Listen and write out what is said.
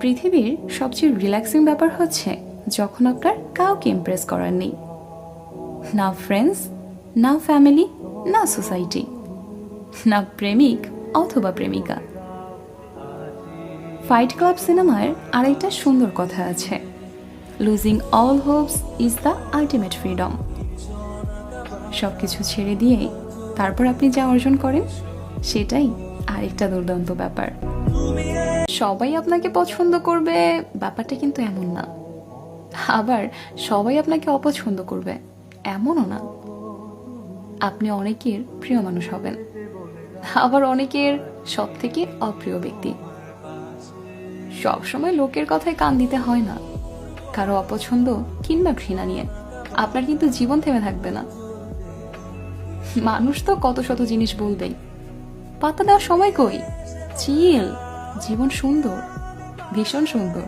পৃথিবীর সবচেয়ে রিল্যাক্সিং ব্যাপার হচ্ছে যখন আপনার কাউকে ইমপ্রেস করার নেই। না ফ্রেন্ডস না ফ্যামিলি না সোসাইটি না প্রেমিক অথবা প্রেমিকা। ফাইট ক্লাব সিনেমার আরেকটা সুন্দর কথা আছে। Losing all hopes is the ultimate freedom সব কিছু ছেড়ে দিয়ে তারপর আপনি যা অর্জন করেন, সেটাই আরেকটা দুর্দান্ত ব্যাপার। সবাই আপনাকে পছন্দ করবে, ব্যাপারটা কিন্তু এমন না। আবার সবাই আপনাকে অপছন্দ করবে, এমনও না। আপনি অনেকের প্রিয় মানুষ হবেন, আবার অনেকের সব থেকে অপ্রিয় ব্যক্তি। সবসময় লোকের কথায় কান দিতে হয় না। কারও অপছন্দ কিংবা ঘৃণা নিয়ে, আপনার কিন্তু জীবন থেমে থাকবে না। মানুষ তো কত শত জিনিস বলবেই। পাতা দেওয়ার সময় কই? চিল। জীবন সুন্দর ভীষণ সুন্দর।